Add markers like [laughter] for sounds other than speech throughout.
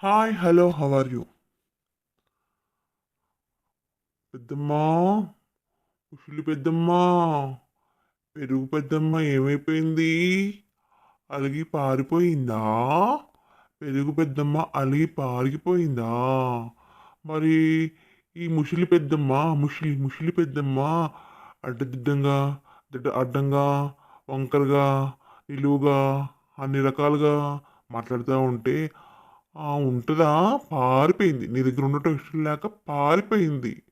Hi hello how are you పెద్దమ్మా ఉషులు పెద్దమ్మా పెరుగు పెద్దమ్మ ఏమైపోయింది? అలిగి పారిపోయిందా? పెరుగు పెద్దమ్మ అలిగి పారిపోయిందా? మరి ఈ ముసలి పెద్దమ్మ ముసలి ముసలి పెద్దమ్మ అడ్డదిడ్డంగా దిడ్డ అడ్డంగా వంకరగా నిలువుగా అన్ని రకాలుగా మాట్లాడుతూ ఉంటే ఉంటుందా? పారిపోయింది. నీ దగ్గర ఉండటం ఇష్టం లేక పారిపోయింది.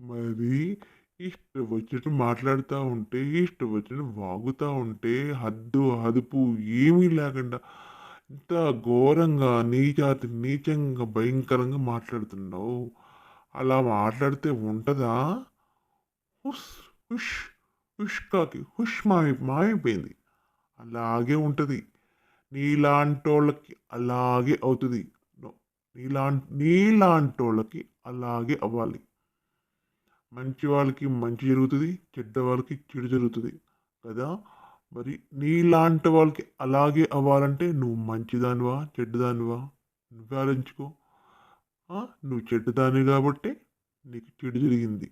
మరి ఇష్టం వచ్చినట్టు మాట్లాడుతూ ఉంటే ఇష్టం వచ్చినట్టు వాగుతూ ఉంటే హద్దు అదుపు ఏమీ లేకుండా ఇంత ఘోరంగా నీచాతి నీచంగా భయంకరంగా మాట్లాడుతున్నావు. అలా మాట్లాడితే ఉంటుందా? హుష్ హుష్ హుష్ కాకి హుష్ మాయి మాయమైపోయింది. అలాగే ఉంటుంది. నీలాంటోళ్ళకి అలాగే అవుతుంది. నీలా నీలాంటోళ్ళకి అలాగే అవ్వాలి. మంచి వాళ్ళకి మంచి జరుగుతుంది చెడ్డ వాళ్ళకి చెడు జరుగుతుంది కదా? మరి నీలాంటి వాళ్ళకి అలాగే అవ్వాలంటే నువ్వు మంచిదానివా చెడ్డదానివా? నువ్వే ఆలోచించుకో. నువ్వు చెడ్డదాని కాబట్టి నీకు చెడు జరిగింది.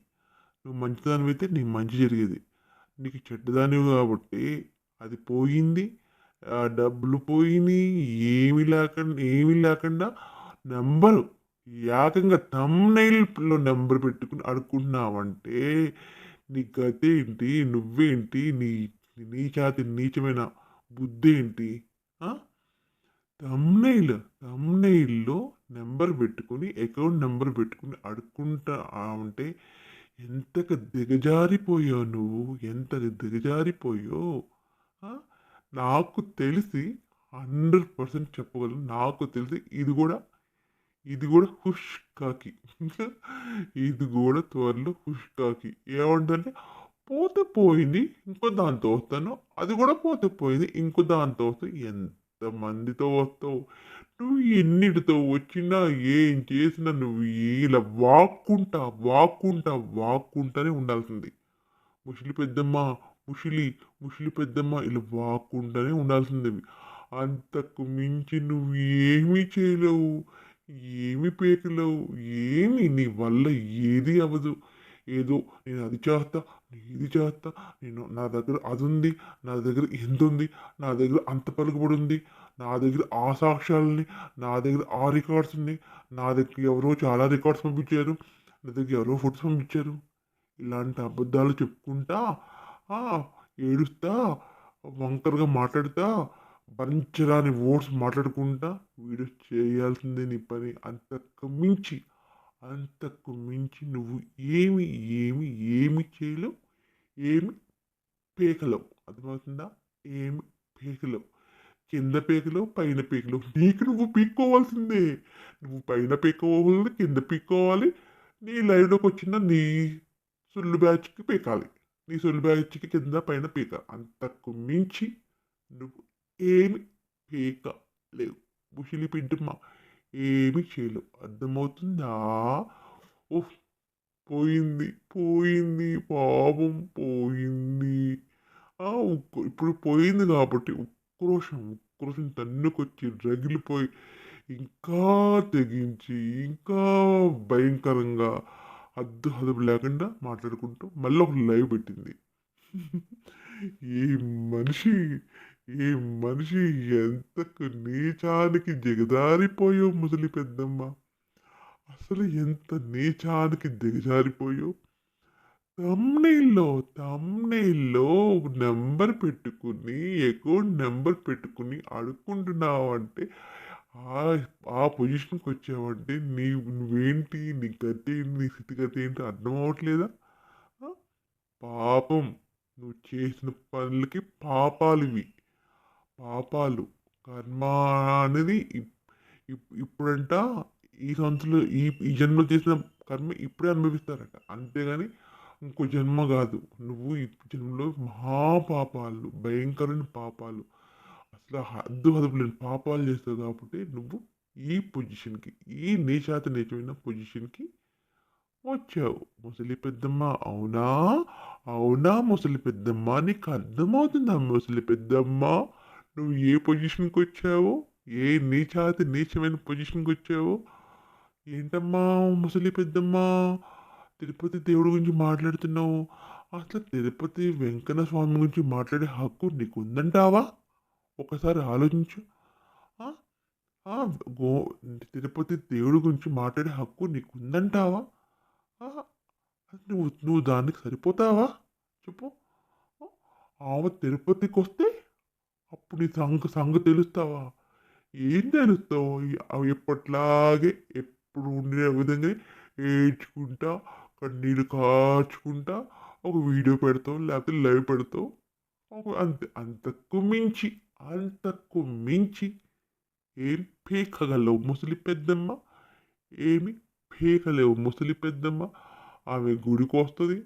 నువ్వు మంచిదానివైతే నీకు మంచి జరిగేది. నీకు చెడ్డదానివి కాబట్టి అది పోయింది. డబ్బులు పోయినాయి ఏమి లేకుండా ఏమీ లేకుండా నెంబరు ఏకంగా తమ్నైల్లో నెంబర్ పెట్టుకుని అడుక్కున్నావంటే నీ గతి ఏంటి నువ్వేంటి నీ నీ చాతి నీచమైన బుద్ధి ఏంటి? తమ్నైల్ తమ్నైల్లో నెంబర్ పెట్టుకుని అకౌంట్ నెంబర్ పెట్టుకుని అడుక్కుంటా ఉంటే ఎంతగా దిగజారిపోయావు నువ్వు? ఎంత దిగజారిపోయావు? నాకు తెలిసి హండ్రెడ్ పర్సెంట్ చెప్పగలను. నాకు తెలిసి ఇది కూడా ఇది కూడా హుష్ కాకి ఇది కూడా త్వరలో హుష్ కాకి ఏమంటే పోతే పోయింది ఇంకో దాంతో వస్తాను. అది కూడా పోతే పోయింది ఇంకో దాంతో వస్తావు ఎంతమందితో వస్తావు? నువ్వు ఎన్నిటితో వచ్చినా ఏం చేసినా నువ్వు ఇలా వాక్కుంటా వాక్కుంటా వాక్కుంటానే ఉండాల్సింది. ముసలి పెద్దమ్మ ముసలి ముసలి పెద్దమ్మ ఇలా వాక్కుంటానే ఉండాల్సిందేవి అంతకు మించి నువ్వు ఏమీ చేయలేవు ఏమి పేకలేవు ఏమి నీ వల్ల ఏది అవ్వదు. ఏదో నేను అది చేస్తా నేను ఇది చేస్తా నేను నా దగ్గర అది ఉంది నా దగ్గర ఎంత ఉంది నా దగ్గర అంత పలుకుబడి ఉంది నా దగ్గర ఆ సాక్ష్యాలని నా దగ్గర ఆ రికార్డ్స్ ఉన్నాయి నా దగ్గర ఎవరో చాలా రికార్డ్స్ పంపించారు నా దగ్గర ఎవరో ఫోటోస్ పంపించారు. ఇలాంటి అబద్ధాలు చెప్పుకుంటా ఏడుస్తా వంకరగా మాట్లాడుతా భరించరాని వర్డ్స్ మాట్లాడుకుంటా వీడు చేయాల్సిందే నీ పని. అంతకు మించి అంతకు మించి నువ్వు ఏమి ఏమి ఏమి చేయలేవు ఏమి పీకలేవు. అర్థమవుతుందా ఏమి పేకలేవు. కింద పీకలేవు పైన పీకలేవు. నీకు నువ్వు పీక్కోవాల్సిందే. నువ్వు పైన పీక్కోవాలి కింద పీక్కోవాలి. నీ లైవ్లోకి వచ్చిన నీ సుల్లు బ్యాచ్కి పీకాలి. నీ సుల్లు కింద పైన పీక. అంతకు మించి నువ్వు ఏమి పీక లేవు. బుషిలి పిడ్డమ్మా ఏమి చేయలేవు. అర్థమవుతుందా? ఓహ్ పోయింది పోయింది పాపం పోయింది. ఆ, ఉక్కు- ఇప్పుడు పోయింది కాబట్టి ఉక్రోషం ఉక్రోషం తన్నుకొచ్చి రగిలిపోయి ఇంకా తెగించి ఇంకా భయంకరంగా అద్దు హదుపు లేకుండా మాట్లాడుకుంటూ మళ్ళీ ఒక లైవ్ పెట్టింది. ఈ మనిషి ఈ మనిషి ఎంతకు నీచానికి దిగజారిపోయో ముసలి పెద్దమ్మ. అసలు ఎంత నీచానికి దిగజారిపోయో. తమ్నైల్లో తమ్నైల్లో నెంబర్ పెట్టుకుని అకౌంట్ నెంబర్ పెట్టుకుని అడుక్కుంటున్నావు అంటే ఆ ఆ పొజిషన్కి వచ్చావంటే నీ నువ్వేంటి నీ గతి ఏంటి నీ స్థితిగతి ఏంటి అర్థం అవ్వట్లేదా? పాపం నువ్వు చేసిన పనులకి పాపాలు ఇవి పాపాలు. కర్మ అనేది ఇప్పుడంట ఈ సంవత్సరంలో ఈ ఈ జన్మలో చేసిన కర్మ ఇప్పుడే అనుభవిస్తారట. అంతేగాని ఇంకో జన్మ కాదు. నువ్వు ఈ జన్మలో మహాపాపాలు భయంకరమైన పాపాలు. అసలు హద్దు హదుపు లేని పాపాలు చేస్తావు కాబట్టి నువ్వు ఈ పొజిషన్కి ఈ నీచాత నీచమైన పొజిషన్కి వచ్చావు. ముసలి పెద్దమ్మ అవునా? అవునా ముసలి పెద్దమ్మ? నీకు అర్థమవుతుందా ముసలి పెద్దమ్మ? నువ్వు ఏ పొజిషన్కి వచ్చావో? ఏ నీచాతి నీచమైన పొజిషన్కి వచ్చావు? ఏంటమ్మా ముసలి పెద్దమ్మ? తిరుపతి దేవుడి గురించి మాట్లాడుతున్నావు. అసలు తిరుపతి వెంకన్న స్వామి గురించి మాట్లాడే హక్కు నీకు ఉందంటావా ఒకసారి ఆలోచించు. గో తిరుపతి దేవుడి గురించి మాట్లాడే హక్కు నీకు ఉందంటావా నువ్వు నువ్వు దానికి సరిపోతావా? చెప్పు. ఆమె తిరుపతికి వస్తే అప్పుడు నీ సంగ సంగ తెలుస్తావా? ఏం తెలుస్తావు? అవి ఎప్పట్లాగే ఎప్పుడు ఉండే విధంగా ఏడ్చుకుంటా కన్నీళ్ళు కాచుకుంటా ఒక వీడియో పెడతావు లేకపోతే లైవ్ పెడతావు. ఒక అంతే అంతకు మించి అంతకు మించి ఏం పీకగలవు ముసలి పెద్దమ్మ? ఏమి పీకలేవు ముసలి పెద్దమ్మ? ఆమె గుడికి వస్తుంది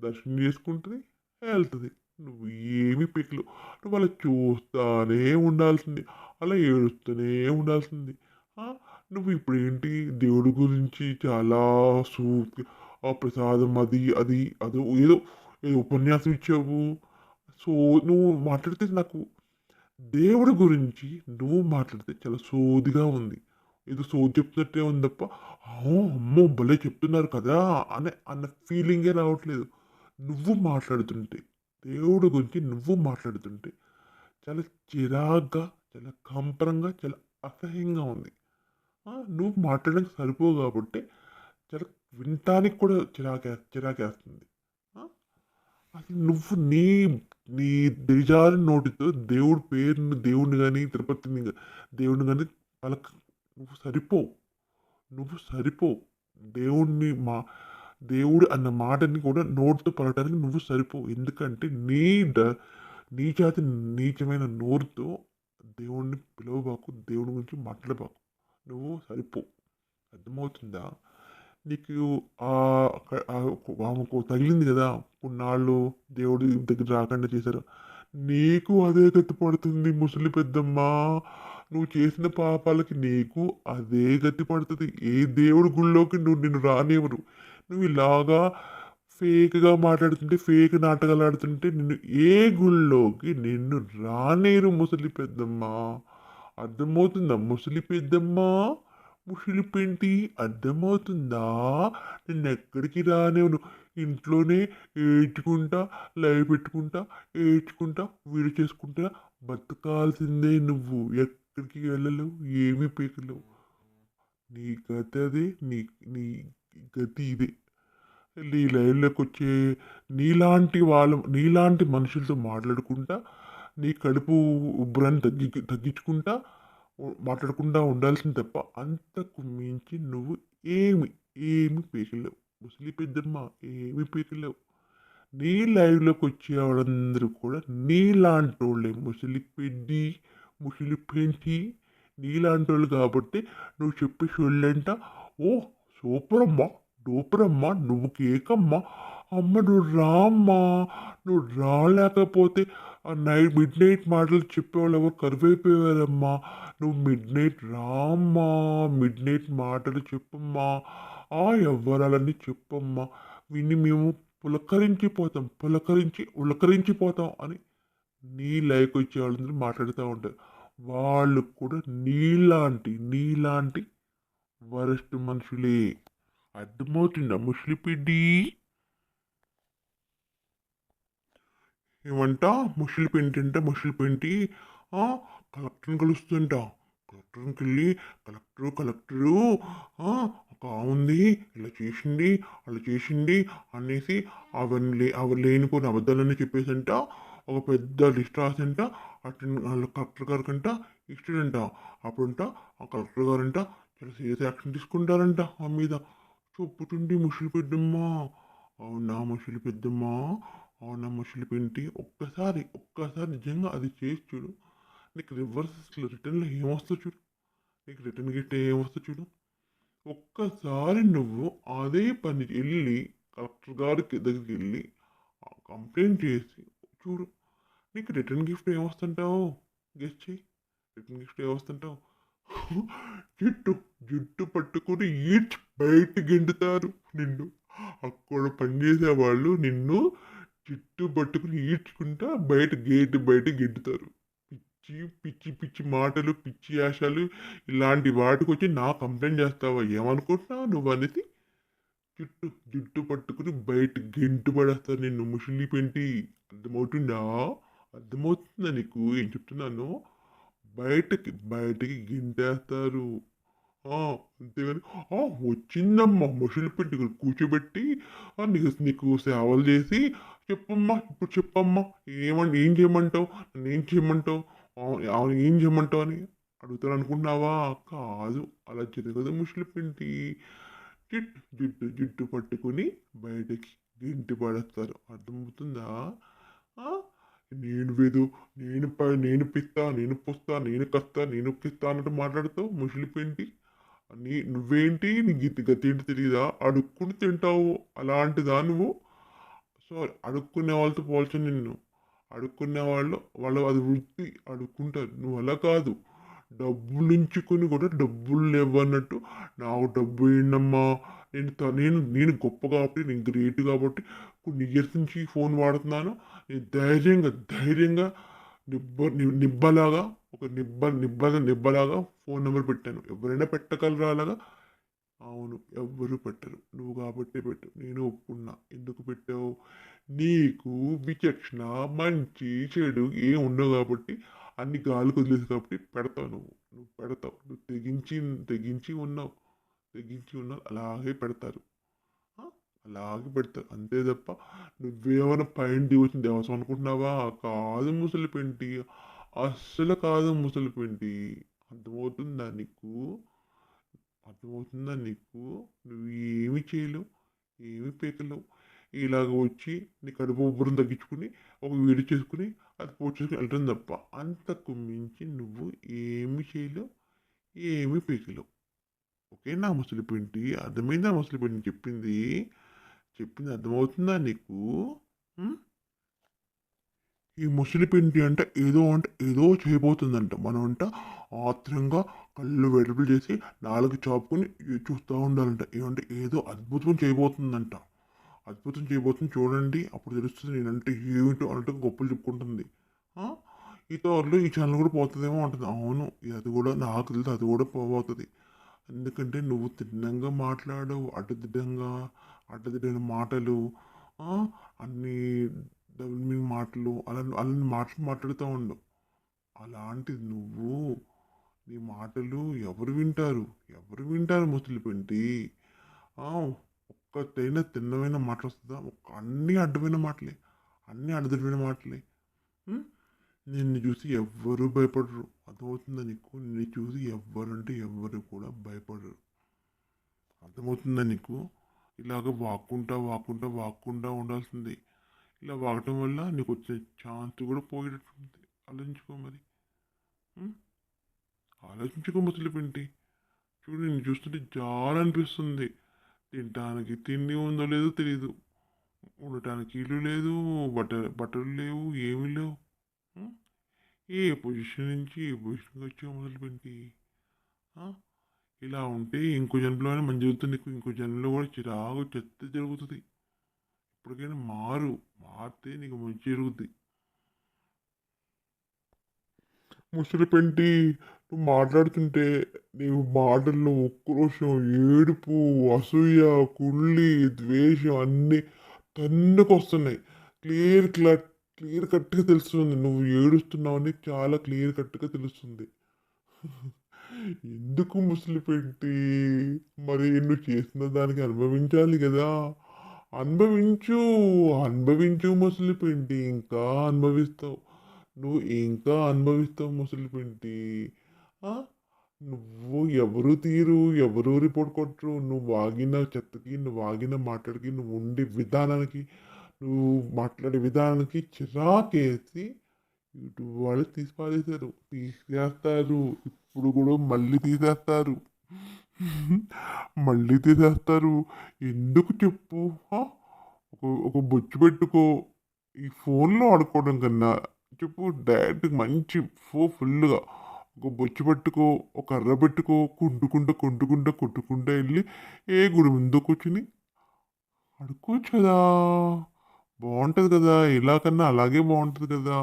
దర్శనం చేసుకుంటుంది వెళ్తుంది. నువ్వు ఏమి పీకలు నువ్వు అలా చూస్తానే ఉండాల్సింది. అలా ఏడుస్తూనే ఉండాల్సింది. నువ్వు ఇప్పుడు ఏంటి? దేవుడి గురించి చాలా సూ ఆ ప్రసాదం అది అది అదో ఏదో ఏదో ఉపన్యాసం ఇచ్చావు. సో నువ్వు మాట్లాడితే నాకు దేవుడి గురించి నువ్వు మాట్లాడితే చాలా సోదిగా ఉంది. ఏదో సోది చెప్తున్నట్టే ఉంది తప్ప అమ్మో భలే చెప్తున్నారు కదా అనే అన్న ఫీలింగే రావట్లేదు. నువ్వు మాట్లాడుతుంటే దేవుడి గురించి నువ్వు మాట్లాడుతుంటే చాలా చిరాగ్గా చాలా కంపరంగా చాలా అసహ్యంగా ఉంది. నువ్వు మాట్లాడడానికి సరిపోవు కాబట్టి చాలా వినటానికి కూడా చిరాకే చిరాకేస్తుంది. అసలు నువ్వు నీ నీ దిజారి నోటితో దేవుడి పేరుని దేవుడిని కానీ తిరుపతిని దేవుడిని కానీ పలక నువ్వు సరిపోవు నువ్వు సరిపోవు దేవుడిని మా దేవుడు అన్న మాటని కూడా నోటితో పలకడానికి నువ్వు సరిపోవు ఎందుకంటే నీ డ నీ జాతి నీచమైన నోరుతో దేవుణ్ణి పిలవబాకు దేవుడి గురించి మాట్లాడబాకు. నువ్వు సరిపోవు అర్థమవుతుందా? నీకు ఆమెకు తగిలింది కదా. కొన్నాళ్ళు దేవుడు దగ్గర రాకుండా చేశారు. నీకు అదే గతి పడుతుంది ముసలి పెద్దమ్మ. నువ్వు చేసిన పాపాలకి నీకు అదే గతి పడుతుంది. ఏ దేవుడి గుళ్ళోకి నువ్వు నిన్ను రానివ్వరు. నువ్వు ఇలాగా ఫేక్గా మాట్లాడుతుంటే ఫేక్ నాటకాలు ఆడుతుంటే నిన్ను ఏ గుళ్ళోకి నిన్ను రానేరు ముసలి పెద్దమ్మ. అర్థమవుతుందా ముసలి పెద్దమ్మ? ముషిలిపేంటి? అర్థమవుతుందా? నేను ఎక్కడికి రానివ్వను ఇంట్లోనే ఏడ్చుకుంటా లైవ్ పెట్టుకుంటా ఏడ్చుకుంటా వీడు చేసుకుంటా బతకాల్సిందే నువ్వు. ఎక్కడికి వెళ్ళలేవు? ఏమీ పీకలేవు. నీ గతి అదే. నీ నీ గతి ఇదే. నీ లైన్లోకి వచ్చే నీలాంటి వాళ్ళ నీలాంటి మనుషులతో మాట్లాడుకుంటా నీ కడుపు ఉబ్బరాన్ని తగ్గి తగ్గించుకుంటా మాట్లాడకుండా ఉండాల్సింది తప్ప అంతకు మించి నువ్వు ఏమి ఏమి పీకలేవు. ముసలి పెద్దమ్మ ఏమి పీకలేవు. నీ లైవ్లోకి వచ్చే వాళ్ళందరూ కూడా నీలాంటి వాళ్ళే ముసలి పెద్ది ముసలి పెంచి నీలాంటి వాళ్ళు కాబట్టి నువ్వు చెప్పే సొల్లంట. ఓ సూపర్ అమ్మా నువ్వు కేకమ్మా. అమ్మ నువ్వు రామ్మా. నువ్వు రాలేకపోతే ఆ నైట్ మిడ్ నైట్ మాటలు చెప్పేవాళ్ళు ఎవరు కరువైపోయారమ్మా నువ్వు మిడ్ నైట్ రామ్మా. మిడ్ నైట్ మాటలు చెప్పమ్మా. ఆ ఎవరాలని చెప్పమ్మా. విని మేము పులకరించిపోతాం. పులకరించి ఉలకరించిపోతాం అని నీ లైక్ వచ్చే వాళ్ళందరూ మాట్లాడుతూ ఉంటారు. వాళ్ళు కూడా నీలాంటి నీలాంటి వరస్ట్ మనుషులే. అర్థమవుతుందా ముసలిపిడ్డి? ఏమంట? ముషులు పెంటి అంటే ముసలి పెంటి కలెక్టర్ని కలుస్తుంట కలెక్టర్కి వెళ్ళి కలెక్టరు కలెక్టరు ఒక ఉంది. ఇలా చేసింది అలా చేసింది అనేసి అవన్నీ అవి లేనిపోయిన చెప్పేసి చెప్పేసంట. ఒక పెద్ద లిస్ట్ రాసంట. అటు కలెక్టర్ కలెక్టర్ గారికంట ఇష్టడంట అప్పుడంట ఆ కలెక్టర్ గారంట చాలా సీరియస్ యాక్షన్ తీసుకుంటారంట ఆ మీద. చెప్పుతుండి ముషులు పెద్దమ్మ. అవునా ముషులు పెద్దమ్మ? అవునా ముసలి పెంటి ఒక్కసారి ఒక్కసారి నిజంగా అది చేసి చూడు. నీకు రివర్స్ రిటర్న్లో ఏమొస్తా చూడు. నీకు రిటర్న్ గిట్ట ఏమొస్తా చూడు. ఒక్కసారి నువ్వు అదే పని వెళ్ళి కలెక్టర్ గారికి దగ్గరికి వెళ్ళి కంప్లైంట్ చేసి చూడు. నీకు రిటర్న్ గిఫ్ట్ ఏమొస్తుంటావు గెస్ట్ చేయి రిటర్న్ గిఫ్ట్ ఏమొస్తుంటావు జుట్టు జుట్టు పట్టుకుని ఈడ్చి బయట గిండుతారు నిన్ను. అక్కడ పనిచేసే వాళ్ళు నిన్ను జుట్టు పట్టుకుని ఈడ్చుకుంటా బయట గేట్ బయట గెంటుతారు పిచ్చి పిచ్చి పిచ్చి మాటలు పిచ్చి యాషాలు ఇలాంటి వాటికి వచ్చి నా కంప్లైంట్ చేస్తావా? ఏమనుకుంటున్నావు నువ్వు అనేది? జుట్టు జుట్టు పట్టుకుని బయట గెంటు పడేస్తారు నిన్ను ముసలి పెంటి. అర్థమవుతుందా? అర్థమవుతుందా నీకు? ఏం చెప్తున్నాను? బయటకి బయటకి గింటేస్తారు అంతేగాని "ఆ, వచ్చిందమ్మా ముసలి పెట్టి కూర్చోబెట్టి. నీకు నీకు సేవలు చేసి చెప్పమ్మా ఇప్పుడు చెప్పమ్మా. ఏమని ఏం చేయమంటావు? నన్ను ఏం చేయమంటావు అవును ఏం చేయమంటావు అని అడుగుతాను అనుకున్నావా కాదు. అలా జరగదు ముసలి పిండి. జిడ్డు జిడ్డు జుట్టు పట్టుకొని బయటకి గింటి పడేస్తారు. అర్థమవుతుందా? నేను వేదు నేను ప నేను పిస్తా నేను పుస్తా నేను కస్తా నేను పిస్తా అన్నట్టు మాట్లాడుతావు ముసలి నీ నువ్వేంటి? నీ గతి గతి ఏంటి తెలియదా అడుక్కుని తింటావు. అలాంటిదా నువ్వు? సో అడుక్కునే వాళ్ళతో పోల్చండి నిన్ను. అడుక్కునే వాళ్ళు వాళ్ళు అది వృత్తి అడుక్కుంటారు. నువ్వు అలా కాదు. డబ్బులు ఉంచుకొని కూడా డబ్బులు లేవన్నట్టు. నాకు డబ్బు ఏంటమ్మా నేను త- నేను నేను గొప్ప కాబట్టి నేను గ్రేట్ కాబట్టి కొన్ని ఇయర్స్ నుంచి ఫోన్ వాడుతున్నాను. నేను ధైర్యంగా ధైర్యంగా నిబ్బ నిబ్బలాగా ఒక నిబ్బ నిబ్బ నిబ్బలాగా ఫోన్ నెంబర్ పెట్టాను. ఎవరైనా పెట్టగలరా అలాగా? అవును ఎవ్వరు పెట్టరు. నువ్వు కాబట్టే పెట్టు. నేను ఒప్పుకున్నా. ఎందుకు పెట్టావు? నీకు విచక్షణ మంచి చెడు ఏం ఉండవు కాబట్టి అన్ని గాలి వదిలేసి కాబట్టి పెడతావు నువ్వు. నువ్వు పెడతావు. నువ్వు తెగించి తెగించి ఉన్నావు. తెగించి ఉన్నావు. అలాగే పెడతారు. అలాగే పెడతారు. అంతే తప్ప నువ్వేమైనా పైన వచ్చిన దేవసం అనుకుంటున్నావా? కాదు ముసలి పెంటి అస్సలు కాదు ముసలి పెంటి అర్థమవుతుందా నీకు? అర్థమవుతుందా నీకు నువ్వు ఏమి చేయలేవు ఏమి పీకలేవు. ఇలాగ వచ్చి నీ కడుపు ఉబ్బరం తగ్గించుకుని ఒక వీడియో చేసుకుని అది పోస్ట్ చేసుకుని వెళ్ళడం తప్ప అంతకు మించి నువ్వు ఏమి చేయలేవు ఏమి పీకలేవు. ఓకేనా ముసలి పిండి అర్థమైందా ముసలి పిండి చెప్పింది? చెప్పింది అర్థమవుతుందా నీకు? ఈ ముసలిపిండి అంటే ఏదో అంటే ఏదో చేయబోతుందంట. మనం అంట ఆత్రంగా కళ్ళు వెడపులు చేసి నాలుగు చాపుకొని చూస్తూ ఉండాలంట. ఏమంటే ఏదో అద్భుతం చేయబోతుందంట. అద్భుతం చేయబోతుంది చూడండి అప్పుడు తెలుస్తుంది నేనంటే ఏమిటో అన్నట్టు గొప్పలు చెప్పుకుంటుంది. ఈ తోరలో ఈ ఛానల్ కూడా పోతుందేమో అంటుంది. అవును అది కూడా నాకు తెలియదు అది కూడా పోబోతుంది. ఎందుకంటే నువ్వు తిన్నంగా మాట్లాడవు అడ్డదిడ్డంగా అడ్డదిడ్డైన మాటలు అన్నీ డబుల్ మీనింగ్ మాటలు అలా అలాంటి మాటలు మాట్లాడుతూ ఉండవు అలాంటిది నువ్వు నీ మాటలు ఎవరు వింటారు? ఎవరు వింటారు ముసలి పెంటి ఒక్కటైనా తిన్నమైన మాటలు వస్తుందా? ఒక్క అన్ని అడ్డమైన మాటలే. అన్ని అడ్డమైన మాటలే. నిన్ను చూసి ఎవ్వరూ భయపడరు. అర్థమవుతుందా నీకు? నిన్ను చూసి ఎవ్వరంటే ఎవ్వరు కూడా భయపడరు. అర్థమవుతుందా నీకు? ఇలాగ వాక్కుంటా వాక్కుంటా వాక్కుంటా ఉండాల్సింది. ఇలా వాగటం వల్ల నీకు వచ్చే ఛాన్స్ కూడా పోయేటట్టుంది. ఆలోచించుకో మరి. ఆలోచించుకో ముసలి పింటి చూడు నేను చూస్తుంటే చాలా అనిపిస్తుంది. తినడానికి తిండి ఉందో లేదో తెలియదు ఉండటానికి ఇల్లు లేదు బట్ట బట్టలు లేవు ఏమీ లేవు. ఏ పొజిషన్ నుంచి ఏ పొజిషన్కి వచ్చావు మొదలుపెట్టి ఇలా ఉంటే ఇంకో జన్మలోనే మంచి జరుగుతుంది. నీకు ఇంకో జన్మలో కూడా చిరాకు చెత్త జరుగుతుంది ఇప్పటికైనా మారు మారితే నీకు మంచి జరుగుద్ది. ముసలి పెంటి నువ్వు మాట్లాడుతుంటే నీవు మాటల్లో ఉక్రోషం ఏడుపు అసూయ కుళ్ళి ద్వేషం అన్నీ తన్నుకు వస్తున్నాయి. క్లియర్ క్లట్ క్లియర్ కట్గా తెలుస్తుంది. నువ్వు ఏడుస్తున్నావని చాలా క్లియర్ కట్గా తెలుస్తుంది. ఎందుకు ముసలి పెట్టి మరి నువ్వు చేసిన దానికి అనుభవించాలి కదా. అనుభవించు అనుభవించు ముసలి పిండి ఇంకా అనుభవిస్తావు. నువ్వు ఇంకా అనుభవిస్తావు ముసలి పిండి. నువ్వు ఎవరు తీరు ఎవరు రిపోర్ట్ కొట్టరు. నువ్వు వాగిన చెత్తకి నువ్వు వాగిన మాట్లాడికి నువ్వు ఉండే విధానానికి నువ్వు మాట్లాడే విధానానికి చిరాకేసి ఇటు వాళ్ళు తీసిపారేశారు. తీసేస్తారు. ఇప్పుడు కూడా మళ్ళీ తీసేస్తారు. [laughs] మళ్ళీ తీసేస్తారు. ఎందుకు చెప్పు? ఒక బొచ్చు పెట్టుకో. ఈ ఫోన్లో ఆడుకోవడం కన్నా చెప్పు డైరెక్ట్ మంచి ఫో ఫుల్గా ఒక బొచ్చు పెట్టుకో ఒక కర్ర పెట్టుకో కుంటుకుంటూ కుంటుకుంటూ కొట్టుకుంటూ వెళ్ళి ఏ గుడి ముందు కూర్చుని ఆడుకోవచ్చు కదా బాగుంటుంది కదా ఇలా కన్నా అలాగే బాగుంటుంది కదా.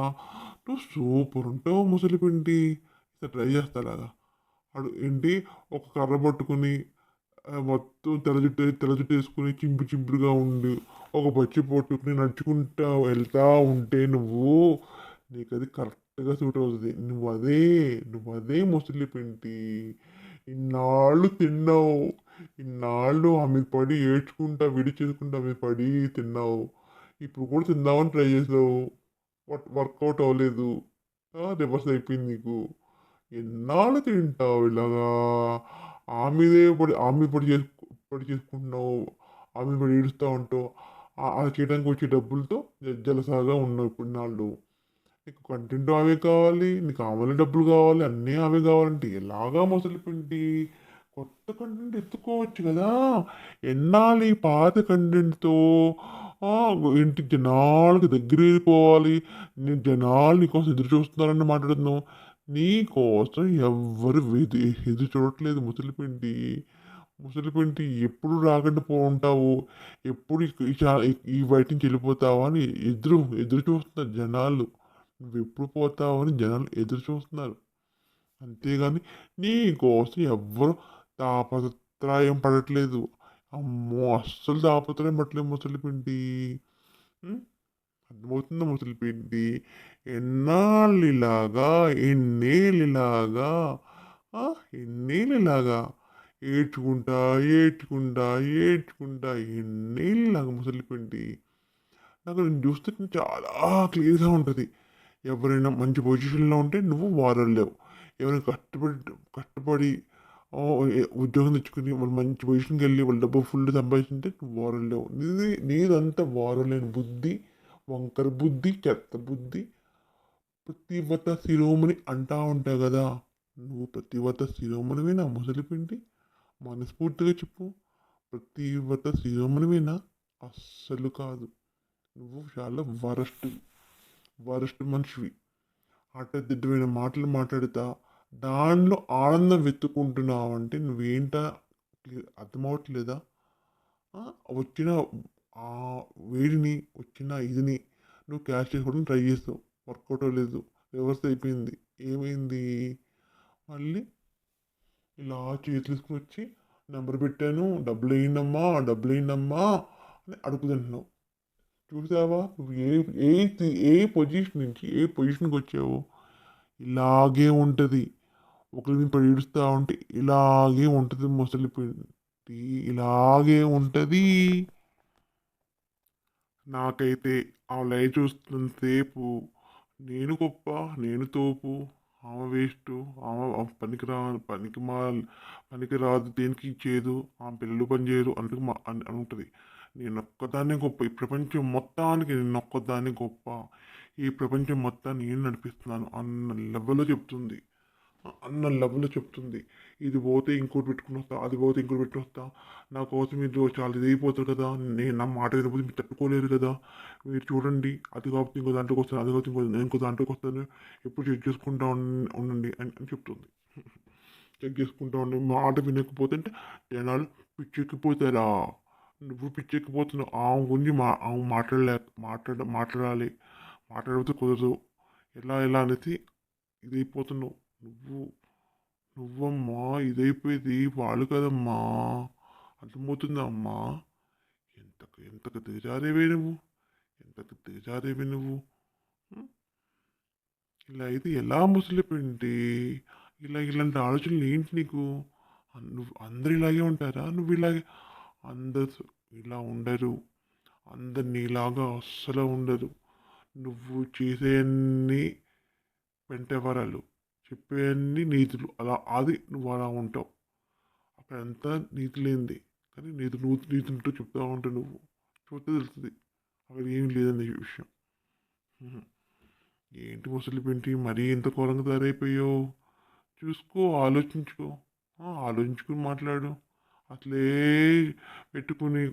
నువ్వు సూపర్ ఉంటావు ముసలిపిండి. ట్రై చేస్తా లాగా. ఏంటి ఒక కర్ర పట్టుకుని మొత్తం తెల జుట్టు తెల జుట్టు వేసుకుని చింపు చింపుడుగా ఉండి. ఒక బచ్చి పట్టుకుని నడుచుకుంటా వెళ్తా ఉంటే నువ్వు నీకు అది కరెక్ట్గా సూట్ అవుతుంది. నువ్వు అదే నువ్వు అదే ముసలి పిండి ఇన్నాళ్ళు తిన్నావు. ఇన్నాళ్ళు ఆమె పడి ఏడ్చుకుంటా విడి చేసుకుంటా ఆమె పడి తిన్నావు. ఇప్పుడు కూడా తిందామని ట్రై చేసావు. వర్క్ వర్కౌట్ అవ్వలేదు. రివర్స్ అయిపోయింది నీకు. ఎన్నాళ్ళు తింటావు ఇలాగా? ఆమెదే పడి ఆమె పడి చేసుకు పడి చేసుకుంటున్నావు ఆమె పడి ఏడుస్తూ ఉంటావు. అది చేయడానికి వచ్చే డబ్బులతో జలసాగా ఉన్నావు ఇప్పుడు నాళ్ళు నీకు కంటెంట్ అవే కావాలి నీకు ఆమెలో డబ్బులు కావాలి అన్నీ అవే కావాలంటే ఎలాగా మొదలుపెట్టి కొత్త కంటెంట్ ఎత్తుకోవచ్చు కదా. ఎన్నాళ్ళు ఈ పాత కంటెంట్తో ఇంటి జనాలకి దగ్గర వెళ్ళిపోవాలి నేను జనాలు నీకోసం ఎదురు చూస్తున్నారని మాట్లాడుతున్నావు. నీ కోసం ఎవ్వరు ఎదు- ఎదురు చూడట్లేదు ముసలిపిండి. ముసలిపిండి ఎప్పుడు రాకుండా పో ఉంటావు? ఎప్పుడు ఈ- ఈ చా- ఈ- బయట నుంచి వెళ్ళిపోతావా అని ఎదురు ఎదురు చూస్తున్నారు జనాలు. నువ్వు ఎప్పుడు పోతావు అని జనాలు ఎదురు చూస్తున్నారు. అంతేగాని నీ కోసం ఎవ్వరు తాపత్రయం పడట్లేదు. అమ్మో అస్సలు తాపత్రయం పడట్లేదు ముసలిపిండి. ఉం? అర్థమవుతుందా ముసలిపిండి ఎన్నాళ్ళిలాగా ఎన్నేళ్ళిలాగా ఎన్నేళ్ళలాగా? ఏడ్చుకుంటా ఏడ్చుకుంటా ఏడ్చుకుంటా ఎన్నేళ్ళు ముసలిపిండి నాకు నేను చూస్తే చాలా క్లియర్గా ఉంటుంది. ఎవరైనా మంచి పొజిషన్లో ఉంటే నువ్వు వారలేవు ఎవరైనా కష్టపడి కష్టపడి ఉద్యోగం తెచ్చుకుని వాళ్ళు మంచి పొజిషన్కి వెళ్ళి వాళ్ళు డబ్బు ఫుల్ సంపాదించుంటే నువ్వు వారలేవు నీది నీదంతా వారలేని బుద్ధి వంకర బుద్ధి చెత్త బుద్ధి. ప్రతివత శిరోమణి అంటా ఉంటావు కదా నువ్వు ప్రతివత శిరోమణివేనా ముసలిపిండి మనస్ఫూర్తిగా చెప్పు. ప్రతివత శిరోమణివేనా అస్సలు కాదు. నువ్వు చాలా వరస్ట్ వరస్ట్ మనిషివి. అడ్డదిడ్డమైన మాటలు మాట్లాడుతా దానిలో ఆనందం వెతుక్కుంటున్నావు అంటే నువ్వేంటా అర్థమవట్లేదా వచ్చిన ఆ వేడిని వచ్చిన ఇదిని నువ్వు క్యాష్ చేసుకోవడం ట్రై చేస్తావు. వర్కౌట్ అవ్వలేదు. రివర్స్ అయిపోయింది. ఏమైంది? మళ్ళీ ఇలా చేతులు తీసుకుని వచ్చి నెంబర్ పెట్టాను. డబ్బులు వేయండమ్మా డబ్బులు వేయండమ్మా అని అడుగుతుంటున్నావు చూసావా? నువ్వు ఏ ఏ ఏ పొజిషన్ నుంచి ఏ పొజిషన్కి వచ్చావు? ఇలాగే ఉంటుంది. ఒకరిని పడి ఏడుస్తూ ఉంటే ఇలాగే ఉంటుంది. ముసలిపోయింది ఇలాగే ఉంటుంది. నాకైతే ఆ లయ చూస్తున్నంతసేపు నేను గొప్ప నేను తోపు ఆమె వేస్ట్ ఆమె పనికిరా పనికి మా పనికి రాదు దేనికి ఇచ్చేదు ఆమె పిల్లలు పనిచేయరు అందుకు మా అని అని ఉంటుంది. నేను ఒక్కదాన్నే గొప్ప ఈ ప్రపంచం మొత్తానికి నేను ఒక్కదాన్ని గొప్ప. ఈ ప్రపంచం మొత్తాన్ని నేను నడిపిస్తున్నాను అన్న లెవెల్లో చెప్తుంది. అన్న లెవెల్లో చెప్తుంది. ఇది పోతే ఇంకోటి పెట్టుకుని వస్తా అది పోతే ఇంకోటి పెట్టుకుని వస్తా. నా కోసం మీరు చాలా ఇది అయిపోతారు కదా. నేను నా మాట వినకపోతే మీరు తట్టుకోలేరు కదా. మీరు చూడండి అది కాబట్టి ఇంకో దాంట్లోకి వస్తాను అది కాబట్టి ఇంకో ఇంకో దాంట్లోకి వస్తాను. ఎప్పుడు చెక్ చేసుకుంటా ఉండండి అని అని చెప్తుంది. చెక్ చేసుకుంటా ఉండండి. మాట వినకపోతే అంటే జనాలు పిచ్చెక్కిపోతారా? నువ్వు పిచ్చెక్కిపోతున్నావు. ఆమె గురించి మా ఆమె మాట్లాడలే మాట్లాడ మాట్లాడాలి. మాట్లాడితే కుదరదు. ఎలా ఎలా అనేసి ఇదైపోతున్నావు నువ్వు నువ్వమ్మా ఇదైపోయేది వాళ్ళు కదమ్మా అర్థమవుతుందా అమ్మా ఎంతకు ఎంతకు దిగజారేవే నువ్వు? ఎంతకు దిగజారేవే నువ్వు? ఇలా అయితే ఎలా ముసలిపోయింది ఇలా ఇలాంటి ఆలోచనలు ఏంటి నీకు? నువ్వు అందరు ఇలాగే ఉంటారా? నువ్వు ఇలాగే అందరు ఇలా ఉండరు. అందరు నీలాగా అస్సలు ఉండరు. నువ్వు చేసేయన్నీ పెంటవరాలు చెప్పేయన్ని నీతులు. అలా అది నువ్వు అలా ఉంటావు. అక్కడంతా నీతి లేనిది కానీ నీతి నువ్వు నీతి ఉంటూ చెప్తా ఉంటావు నువ్వు చూస్తే తెలుస్తుంది. అక్కడ ఏం లేదని విషయం. ఏంటి ముసలి పెంటి మరీ ఇంత ఘోరంగా తయారైపోయావు? చూసుకో ఆలోచించుకో. ఆలోచించుకుని మాట్లాడు. అసలే పెట్టుకుని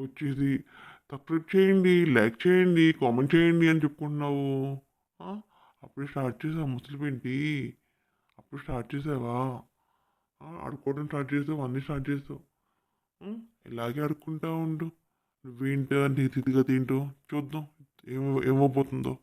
వచ్చేది. సబ్స్క్రైబ్ చేయండి లైక్ చేయండి కామెంట్ చేయండి అని చెప్పుకుంటున్నావు. అప్పుడు స్టార్ట్ చేసావు ముసలి పిండి. అప్పుడు స్టార్ట్ చేసావా? ఆడుకోవడం స్టార్ట్ చేసావు అన్నీ స్టార్ట్ చేసావు. ఇలాగే ఆడుకుంటా ఉండు. నువ్వేంటో నీ తింటూ చూద్దాం. ఏమో ఏమో పోతుందో